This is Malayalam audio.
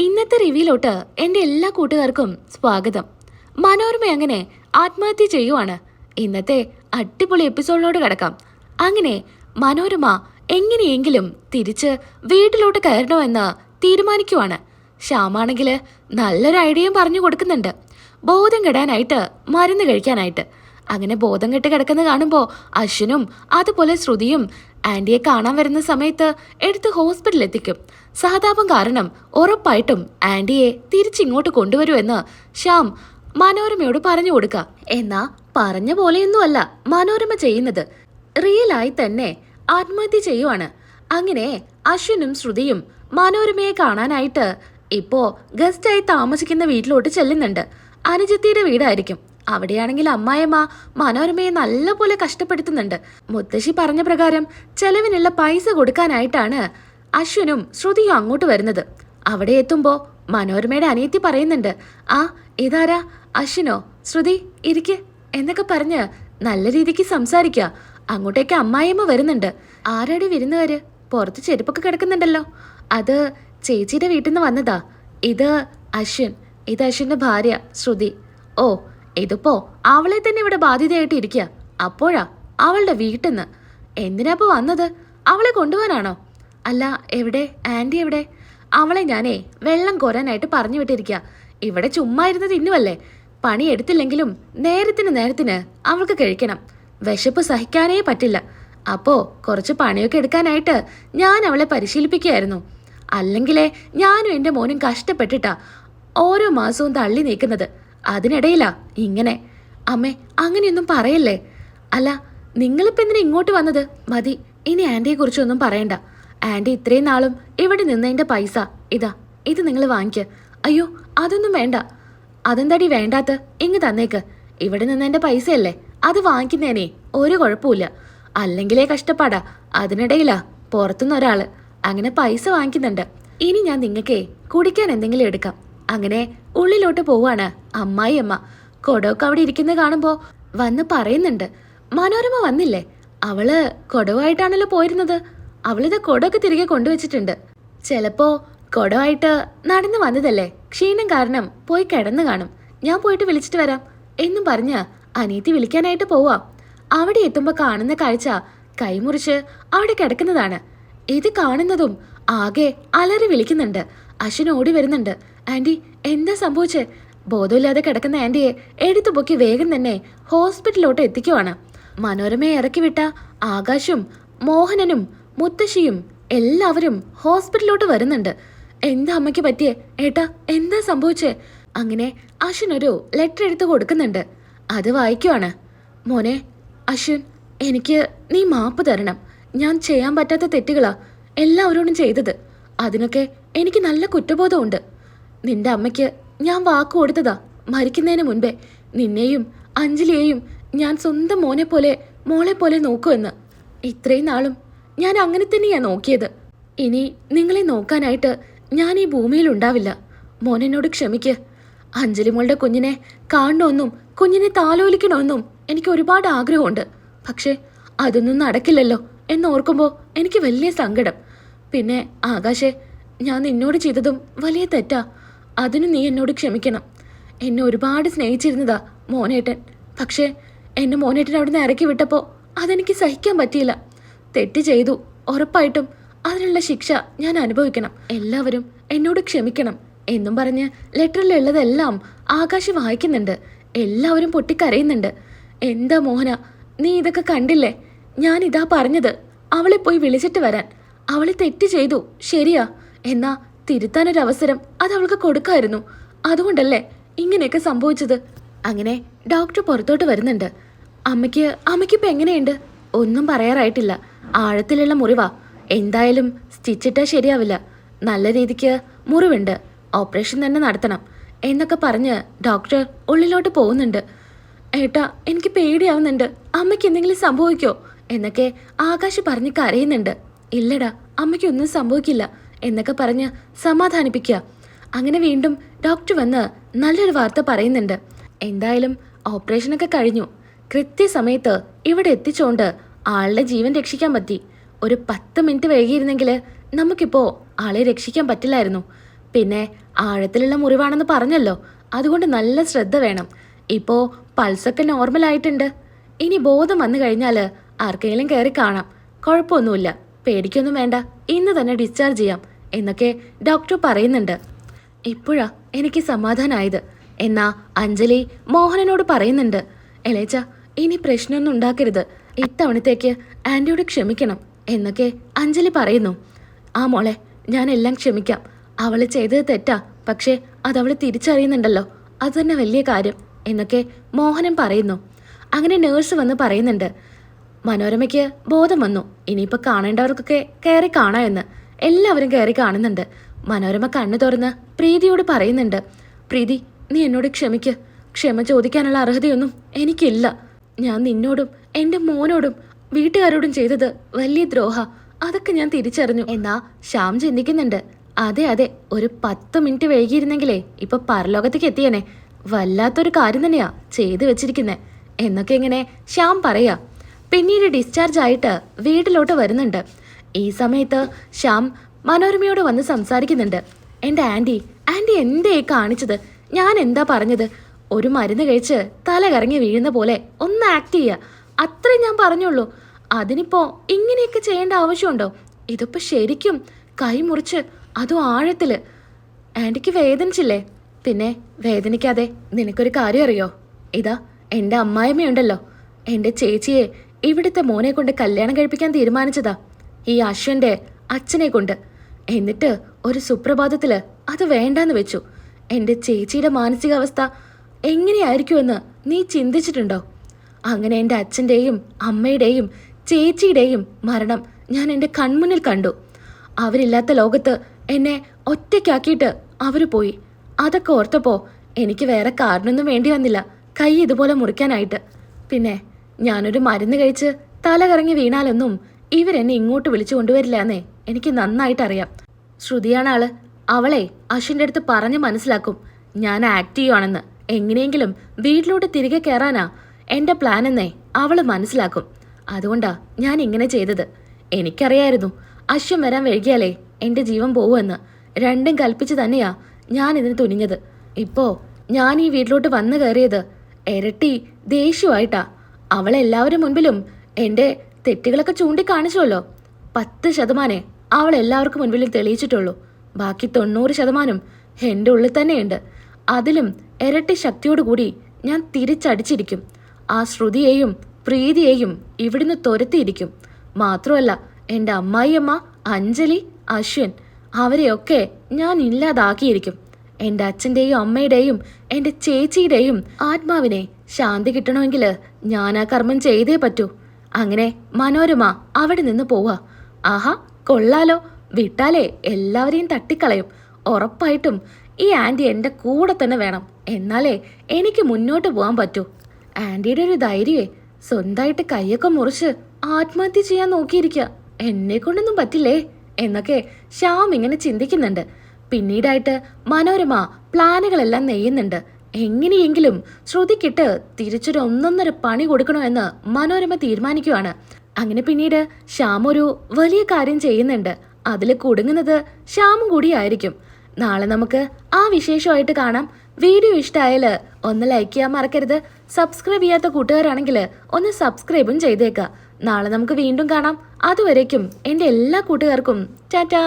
ഇന്നത്തെ റിവ്യൂലോട്ട് എന്റെ എല്ലാ കൂട്ടുകാർക്കും സ്വാഗതം. മനോരമ അങ്ങനെ ആത്മഹത്യ ചെയ്യുവാണ്. ഇന്നത്തെ അടിപൊളി എപ്പിസോഡിലോട് കിടക്കാം. അങ്ങനെ മനോരമ എങ്ങനെയെങ്കിലും തിരിച്ച് വീട്ടിലോട്ട് കയറണമെന്ന് തീരുമാനിക്കുവാണ്. ശ്യാമാണെങ്കിൽ നല്ലൊരു ഐഡിയയും പറഞ്ഞു കൊടുക്കുന്നുണ്ട്. ബോധം കെടാനായിട്ട് മരുന്ന് കഴിക്കാനായിട്ട്. അങ്ങനെ ബോധം കെട്ട് കിടക്കുന്നത് കാണുമ്പോൾ അശ്വിനും അതുപോലെ ശ്രുതിയും ആന്റിയെ കാണാൻ വരുന്ന സമയത്ത് എടുത്ത് ഹോസ്പിറ്റലിൽ എത്തിക്കും സഹതാപം കാരണം ഉറപ്പായിട്ടും ആന്റിയെ തിരിച്ചിങ്ങോട്ട് കൊണ്ടുവരുമെന്ന് ശ്യാം മനോരമയോട് പറഞ്ഞു കൊടുക്കുക. എന്നാ പറഞ്ഞ പോലെയൊന്നുമല്ല മനോരമ ചെയ്യുന്നത്. റിയലായി തന്നെ ആത്മഹത്യ ചെയ്യുവാണ്. അങ്ങനെ അശ്വിനും ശ്രുതിയും മനോരമയെ കാണാനായിട്ട് ഇപ്പോ ഗസ്റ്റായി താമസിക്കുന്ന വീട്ടിലോട്ട് ചെല്ലുന്നുണ്ട്. അനുജത്തിയുടെ വീടായിരിക്കും. അവിടെയാണെങ്കിൽ അമ്മായിമ്മ മനോരമയെ നല്ലപോലെ കഷ്ടപ്പെടുത്തുന്നുണ്ട്. മുത്തശ്ശി പറഞ്ഞ പ്രകാരം ചെലവിനുള്ള പൈസ കൊടുക്കാനായിട്ടാണ് അശ്വിനും ശ്രുതിയും അങ്ങോട്ട് വരുന്നത്. അവിടെ എത്തുമ്പോ മനോരമയുടെ അനിയത്തി പറയുന്നുണ്ട് ആ ഇതാരാ? അശ്വിനോ? ശ്രുതി ഇരിക്ക് എന്നൊക്കെ പറഞ്ഞ് നല്ല രീതിക്ക് സംസാരിക്കുക. അങ്ങോട്ടേക്ക് അമ്മായിമ്മ വരുന്നുണ്ട്. ആരാടി വിരുന്നുകാര്? പുറത്ത് ചെരുപ്പൊക്കെ കിടക്കുന്നുണ്ടല്ലോ. അത് ചേച്ചിയുടെ വീട്ടിൽ നിന്ന് വന്നതാ. ഇത് അശ്വിൻ. ഇത് അശ്വിന്റെ ഭാര്യ ശ്രുതി. ഓ ഇതിപ്പോ അവളെ തന്നെ ഇവിടെ ബാധ്യതയായിട്ട് ഇരിക്കുക അപ്പോഴാ അവളുടെ വീട്ടിൽ നിന്ന് എന്തിനാ വന്നത്? അവളെ കൊണ്ടുപോകാനാണോ? അല്ല എവിടെ? ആന്റി എവിടെ? അവളെ ഞാനേ വെള്ളം കോരാനായിട്ട് പറഞ്ഞു വിട്ടിരിക്കുക ഇവിടെ ചുമ്മാ ഇരുന്ന് തിന്നുവല്ലേ? പണി എടുത്തില്ലെങ്കിലും നേരത്തിന് നേരത്തിന് അവൾക്ക് കഴിക്കണം. വിശപ്പ് സഹിക്കാനേ പറ്റില്ല. അപ്പോ കുറച്ച് പണിയൊക്കെ എടുക്കാനായിട്ട് ഞാൻ അവളെ പരിശീലിപ്പിക്കുകയായിരുന്നു. അല്ലെങ്കിലേ ഞാനും എന്റെ മോനും കഷ്ടപ്പെട്ടിട്ടാ ഓരോ മാസവും തള്ളി നീക്കുന്നത്. അതിനിടയിലാ ഇങ്ങനെ. അമ്മേ അങ്ങനെയൊന്നും പറയല്ലേ? അല്ല നിങ്ങളിപ്പോ എന്തിനാ ഇങ്ങോട്ട് വന്നത്? മതി ഇനി ആന്റിയെ കുറിച്ചൊന്നും പറയണ്ട. ആന്റി ഇത്രയും നാളും ഇവിടെ നിന്നതിന്റെ പൈസ? ഇതാ ഇത് നിങ്ങൾ വാങ്ങിക്ക്. അയ്യോ അതൊന്നും വേണ്ട. അതെന്താടി വേണ്ടാത്ത? ഇങ്ങ് തന്നേക്ക്. ഇവിടെ നിന്നതിന്റെ പൈസയല്ലേ? അത് വാങ്ങിക്കുന്നേനെ ഒരു കുഴപ്പമില്ല അല്ലെങ്കിലേ കഷ്ടപ്പാടാ അതിനിടയിലാ പുറത്തുനിന്ന് അങ്ങനെ പൈസ വാങ്ങിക്കുന്നുണ്ട്. ഇനി ഞാൻ നിങ്ങൾക്കേ കുടിക്കാൻ എന്തെങ്കിലും എടുക്കാം. അങ്ങനെ ഉള്ളിലോട്ട് പോവാണ് അമ്മായി അമ്മ. കൊടവൊക്കെ അവിടെ ഇരിക്കുന്നത് കാണുമ്പോൾ വന്ന് പറയുന്നുണ്ട് മനോരമ വന്നില്ലേ? അവൾ കൊടവായിട്ടാണല്ലോ പോയിരുന്നത്. അവളിത് കൊടൊക്കെ തിരികെ കൊണ്ടുവച്ചിട്ടുണ്ട്. ചിലപ്പോ കൊടവായിട്ട് നടന്നു വന്നതല്ലേ? ക്ഷീണം കാരണം പോയി കിടന്നു കാണും. ഞാൻ പോയിട്ട് വിളിച്ചിട്ട് വരാം. എന്നും പറഞ്ഞ് അനീതി വിളിക്കാനായിട്ട് പോവാം. അവിടെ എത്തുമ്പോൾ കാണുന്ന കാഴ്ച കൈമുറിച്ച് അവിടെ കിടക്കുന്നതാണ്. ഇത് കാണുന്നതും ആകെ അലറി വിളിക്കുന്നുണ്ട്. അശ്വിൻ ഓടി വരുന്നുണ്ട്. ആന്റി എന്താ സംഭവിച്ചേ? ബോധമില്ലാതെ കിടക്കുന്ന ആന്റിയെ എടുത്തു പൊക്കി വേഗം തന്നെ ഹോസ്പിറ്റലിലോട്ട് എത്തിക്കുവാണ്. മനോരമയെ ഇറക്കി വിട്ട ആകാശും മോഹനനും മുത്തശ്ശിയും എല്ലാവരും ഹോസ്പിറ്റലിലോട്ട് വരുന്നുണ്ട്. എന്താ അമ്മയ്ക്ക് പറ്റിയേ? ഏട്ടാ എന്താ സംഭവിച്ചേ? അങ്ങനെ അശ്വിൻ ഒരു ലെറ്റർ എടുത്ത് കൊടുക്കുന്നുണ്ട്. അത് വായിക്കുവാണ്. മോനെ അശ്വിൻ എനിക്ക് നീ മാപ്പ് തരണം. ഞാൻ ചെയ്യാൻ പറ്റാത്ത തെറ്റുകളാ എല്ലാവരോടും ചെയ്തത്. അതിനൊക്കെ എനിക്ക് നല്ല കുറ്റബോധമുണ്ട്. നിന്റെ അമ്മയ്ക്ക് ഞാൻ വാക്ക് കൊടുത്തതാ. മരിക്കുന്നതിന് മുൻപേ നിന്നെയും അഞ്ജലിയെയും ഞാൻ സ്വന്തം മോനെ പോലെ മോളെ പോലെ നോക്കുമെന്ന് ഇത്രയും നാളും ഞാൻ അങ്ങനെ തന്നെയാ നോക്കിയത്. ഇനി നിങ്ങളെ നോക്കാനായിട്ട് ഞാൻ ഈ ഭൂമിയിൽ ഉണ്ടാവില്ല. മോനെന്നോട് ക്ഷമിക്ക്. അഞ്ജലി മോളുടെ കുഞ്ഞിനെ കാണണമെന്നും കുഞ്ഞിനെ താലോലിക്കണമെന്നും എനിക്ക് ഒരുപാട് ആഗ്രഹമുണ്ട്. പക്ഷേ അതൊന്നും നടക്കില്ലല്ലോ എന്നോർക്കുമ്പോൾ എനിക്ക് വലിയ സങ്കടം. പിന്നെ ആകാശേ ഞാൻ നിന്നോട് ചെയ്തതും വലിയ തെറ്റാ. അതിന് നീ എന്നോട് ക്ഷമിക്കണം. എന്നെ ഒരുപാട് സ്നേഹിച്ചിരുന്നതാ മോനേട്ടൻ. പക്ഷേ എന്നെ മോനേട്ടൻ അവിടുന്ന് ഇറക്കി വിട്ടപ്പോൾ അതെനിക്ക് സഹിക്കാൻ പറ്റിയില്ല. തെറ്റ് ചെയ്തു. ഉറപ്പായിട്ടും അതിനുള്ള ശിക്ഷ ഞാൻ അനുഭവിക്കണം. എല്ലാവരും എന്നോട് ക്ഷമിക്കണം എന്നും പറഞ്ഞ് ലെറ്ററിലുള്ളതെല്ലാം ആകാശ് വായിക്കുന്നുണ്ട്. എല്ലാവരും പൊട്ടിക്കരയുന്നുണ്ട്. എന്താ മോഹന നീ ഇതൊക്കെ കണ്ടില്ലേ? ഞാൻ ഇതാ പറഞ്ഞത്. അവളെ പോയി വിളിച്ചിട്ട് വരാൻ. അവളെ തെറ്റ് ചെയ്തു. ശരിയാ. എന്നാ തിരുത്താനൊരു അവസരം അത് അവൾക്ക് കൊടുക്കായിരുന്നു. അതുകൊണ്ടല്ലേ ഇങ്ങനെയൊക്കെ സംഭവിച്ചത്. അങ്ങനെ ഡോക്ടർ പുറത്തോട്ട് വരുന്നുണ്ട്. അമ്മയ്ക്ക് അമ്മയ്ക്കിപ്പോ എങ്ങനെയുണ്ട്? ഒന്നും പറയാറായിട്ടില്ല. ആഴത്തിലുള്ള മുറിവാ. എന്തായാലും സ്റ്റിച്ചിട്ടാ ശരിയാവില്ല. നല്ല രീതിക്ക് മുറിവുണ്ട്. ഓപ്പറേഷൻ തന്നെ നടത്തണം എന്നൊക്കെ പറഞ്ഞ് ഡോക്ടർ ഉള്ളിലോട്ട് പോകുന്നുണ്ട്. ഏട്ടാ എനിക്ക് പേടിയാവുന്നുണ്ട്. അമ്മയ്ക്ക് എന്തെങ്കിലും സംഭവിക്കോ? എന്നൊക്കെ ആകാശ് പറഞ്ഞ് കരയുന്നുണ്ട്. ഇല്ലടാ അമ്മയ്ക്ക് ഒന്നും സംഭവിക്കില്ല. എന്നൊക്കെ പറഞ്ഞ് സമാധാനിപ്പിക്കുക. അങ്ങനെ വീണ്ടും ഡോക്ടർ വന്ന് നല്ലൊരു വാർത്ത പറയുന്നുണ്ട്. എന്തായാലും ഓപ്പറേഷനൊക്കെ കഴിഞ്ഞു. കൃത്യസമയത്ത് ഇവിടെ എത്തിച്ചോണ്ട് ആളുടെ ജീവൻ രക്ഷിക്കാൻ പറ്റി. ഒരു പത്ത് മിനിറ്റ് വൈകിയിരുന്നെങ്കിൽ നമുക്കിപ്പോ ആളെ രക്ഷിക്കാൻ പറ്റില്ലായിരുന്നു. പിന്നെ ആഴത്തിലുള്ള മുറിവാണെന്ന് പറഞ്ഞല്ലോ. അതുകൊണ്ട് നല്ല ശ്രദ്ധ വേണം. ഇപ്പോ പൾസൊക്കെ നോർമൽ ആയിട്ടുണ്ട് ഇനി ബോധം വന്നു കഴിഞ്ഞാൽ ആർക്കെങ്കിലും കയറി കാണാം. കുഴപ്പമൊന്നുമില്ല. പേടിക്കൊന്നും വേണ്ട. ഇന്ന് തന്നെ ഡിസ്ചാർജ് ചെയ്യാം. എന്നൊക്കെ ഡോക്ടർ പറയുന്നുണ്ട്. ഇപ്പോഴാ എനിക്ക് സമാധാനമായത് എന്നാ അഞ്ജലി മോഹനനോട് പറയുന്നുണ്ട്. എലേച്ച ഇനി പ്രശ്നമൊന്നും ഉണ്ടാക്കരുത്. ഇത്തവണത്തേക്ക് ആന്റിയോട് ക്ഷമിക്കണം എന്നൊക്കെ അഞ്ജലി പറയുന്നു. ആ മോളെ ഞാൻ എല്ലാം ക്ഷമിക്കാം. അവൾ ചെയ്തത് തെറ്റാ. പക്ഷേ അതവൾ തിരിച്ചറിയുന്നുണ്ടല്ലോ. അത് തന്നെ വലിയ കാര്യം എന്നൊക്കെ മോഹനൻ പറയുന്നു. അങ്ങനെ നേഴ്സ് വന്ന് പറയുന്നുണ്ട്. മനോരമയ്ക്ക് ബോധം വന്നു. ഇനിയിപ്പോൾ കാണേണ്ടവർക്കൊക്കെ കയറി കാണാമെന്ന് എല്ലാവരും കയറി കാണുന്നുണ്ട്. മനോരമ കണ്ണു തുറന്ന് പ്രീതിയോട് പറയുന്നുണ്ട്. പ്രീതി നീ എന്നോട് ക്ഷമിക്ക്. ക്ഷമ ചോദിക്കാനുള്ള അർഹതയൊന്നും എനിക്കില്ല. ഞാൻ നിന്നോടും എന്റെ മോനോടും വീട്ടുകാരോടും ചെയ്തത് വലിയ ദ്രോഹ. അതൊക്കെ ഞാൻ തിരിച്ചറിഞ്ഞു. എന്നാ ശ്യാം ചിന്തിക്കുന്നുണ്ട്. അതെ അതെ ഒരു പത്ത് മിനിറ്റ് വൈകിയിരുന്നെങ്കിലേ ഇപ്പൊ പരലോകത്തേക്ക് എത്തിയനെ. വല്ലാത്തൊരു കാര്യം തന്നെയാ ചെയ്തു വെച്ചിരിക്കുന്നെ. എന്നൊക്കെ ഇങ്ങനെ ശ്യാം പറയാ. പിന്നീട് ഡിസ്ചാർജ് ആയിട്ട് വീട്ടിലോട്ട് വരുന്നുണ്ട്. ഈ സമയത്ത് ശ്യാം മനോരമയോട് വന്ന് സംസാരിക്കുന്നുണ്ട്. എന്റെ ആന്റി ആന്റി എന്തേ കാണിച്ചത്? ഞാൻ എന്താ പറഞ്ഞത്? ഒരു മരുന്ന് കഴിച്ച് തല കറങ്ങി വീഴുന്ന പോലെ ഒന്ന് ആക്ട് ചെയ്യുക അത്രേ ഞാൻ പറഞ്ഞുള്ളൂ. അതിനിപ്പോ ഇങ്ങനെയൊക്കെ ചെയ്യേണ്ട ആവശ്യമുണ്ടോ? ഇതിപ്പോ ശരിക്കും കൈ മുറിച്ച് അതും ആഴത്തിൽ. ആന്റിക്ക് വേദനിച്ചില്ലേ? പിന്നെ വേദനിക്കാതെ നിനക്കൊരു കാര്യം അറിയോ? ഇതാ എന്റെ അമ്മായിമ്മയുണ്ടല്ലോ. എന്റെ ചേച്ചിയെ ഇവിടുത്തെ മോനെ കൊണ്ട് കല്യാണം കഴിപ്പിക്കാൻ തീരുമാനിച്ചതാ. ഈ അശ്വന്റെ അച്ഛനെ കൊണ്ട്. എന്നിട്ട് ഒരു സുപ്രഭാതത്തിൽ അത് വേണ്ടാന്ന് വെച്ചു. എന്റെ ചേച്ചിയുടെ മാനസികാവസ്ഥ എങ്ങനെയായിരിക്കുമെന്ന് നീ ചിന്തിച്ചിട്ടുണ്ടോ? അങ്ങനെ എന്റെ അച്ഛന്റെയും അമ്മയുടെയും ചേച്ചിയുടെയും മരണം ഞാൻ എന്റെ കൺമുന്നിൽ കണ്ടു. അവരില്ലാത്ത ലോകത്ത് എന്നെ ഒറ്റയ്ക്കാക്കിയിട്ട് അവർ പോയി. അതൊക്കെ ഓർത്തപ്പോൾ എനിക്ക് വേറെ കാരണമൊന്നും വേണ്ടി വന്നില്ല. കൈ ഇതുപോലെ മുറിക്കാനായിട്ട്. പിന്നെ ഞാനൊരു മരുന്ന് കഴിച്ച് തല കറങ്ങി വീണാലൊന്നും ഇവരെന്നെ ഇങ്ങോട്ട് വിളിച്ചു കൊണ്ടുവരില്ല എന്നേ എനിക്ക് നന്നായിട്ട് അറിയാം ശ്രുതിയാണ് ആൾ അവളെ അശ്വിന്റെ അടുത്ത് പറഞ്ഞ് മനസ്സിലാക്കും. ഞാൻ ആക്ട് ചെയ്യുവാണെന്ന്. എങ്ങനെയെങ്കിലും വീട്ടിലോട്ട് തിരികെ കയറാനാ എന്റെ പ്ലാൻ എന്നേ അവൾ മനസ്സിലാക്കും. അതുകൊണ്ടാ ഞാൻ ഇങ്ങനെ ചെയ്തത്. എനിക്കറിയായിരുന്നു അശ്വം വരാൻ വൈകിയാലേ എന്റെ ജീവൻ പോവുമെന്ന്. രണ്ടും കൽപ്പിച്ചു തന്നെയാ ഞാൻ ഇതിന് തുനിഞ്ഞത്. ഇപ്പോ ഞാൻ ഈ വീട്ടിലോട്ട് വന്നു കയറിയത്. ഇരട്ടി ദേഷ്യമായിട്ടാ. അവളെല്ലാവരും മുൻപിലും എന്റെ തെറ്റുകളൊക്കെ ചൂണ്ടിക്കാണിച്ചുവല്ലോ. പത്ത് ശതമാനേ അവൾ എല്ലാവർക്കും മുൻപിലും തെളിയിച്ചിട്ടുള്ളൂ. ബാക്കി തൊണ്ണൂറ് ശതമാനം എന്റെ ഉള്ളിൽ തന്നെയുണ്ട്. അതിലും ഇരട്ടി ശക്തിയോടുകൂടി ഞാൻ തിരിച്ചടിച്ചിരിക്കും. ആ ശ്രുതിയെയും പ്രീതിയെയും ഇവിടുന്ന് തുരത്തിയിരിക്കും. മാത്രമല്ല എന്റെ അമ്മായിയമ്മ അഞ്ജലി അശ്വിൻ അവരെയൊക്കെ ഞാൻ ഇല്ലാതാക്കിയിരിക്കും. എന്റെ അച്ഛന്റെയും അമ്മയുടെയും എന്റെ ചേച്ചിയുടെയും ആത്മാവിനെ ശാന്തി കിട്ടണമെങ്കിൽ ഞാൻ ആ കർമ്മം ചെയ്തേ പറ്റൂ. അങ്ങനെ മനോരമ അവിടെ നിന്ന് പോവാ. ആഹാ കൊള്ളാലോ. വിട്ടാലേ എല്ലാവരെയും തട്ടിക്കളയും. ഉറപ്പായിട്ടും ഈ ആന്റി എന്റെ കൂടെ തന്നെ വേണം. എന്നാലേ എനിക്ക് മുന്നോട്ട് പോകാൻ പറ്റൂ. ആന്റിയുടെ ഒരു ധൈര്യമേ. സ്വന്തമായിട്ട് കൈയൊക്കെ മുറിച്ച് ആത്മഹത്യ ചെയ്യാൻ നോക്കിയിരിക്കുക എന്നെ കൊണ്ടൊന്നും പറ്റില്ലേ? എന്നൊക്കെ ശ്യാം ഇങ്ങനെ ചിന്തിക്കുന്നുണ്ട്. പിന്നീടായിട്ട് മനോരമ പ്ലാനുകളെല്ലാം നെയ്യുന്നുണ്ട്. എങ്ങനെയെങ്കിലും ശ്രുതിക്കിട്ട് തിരിച്ചൊരു ഒന്നൊന്നര പണി കൊടുക്കണമെന്ന് മനോരമ തീരുമാനിക്കുവാണ് അങ്ങനെ പിന്നീട് ശ്യാം ഒരു വലിയ കാര്യം ചെയ്യുന്നുണ്ട്. അതിൽ കുടുങ്ങുന്നത് ശ്യാമും കൂടിയായിരിക്കും. നാളെ നമുക്ക് ആ വിശേഷമായിട്ട് കാണാം. വീഡിയോ ഇഷ്ടമായാൽ ഒന്ന് ലൈക്ക് ചെയ്യാൻ മറക്കരുത്. സബ്സ്ക്രൈബ് ചെയ്യാത്ത കൂട്ടുകാരാണെങ്കിൽ ഒന്ന് സബ്സ്ക്രൈബും ചെയ്തേക്കാം. നാളെ നമുക്ക് വീണ്ടും കാണാം. അതുവരേക്കും എന്റെ എല്ലാ കൂട്ടുകാർക്കും ടാറ്റാ!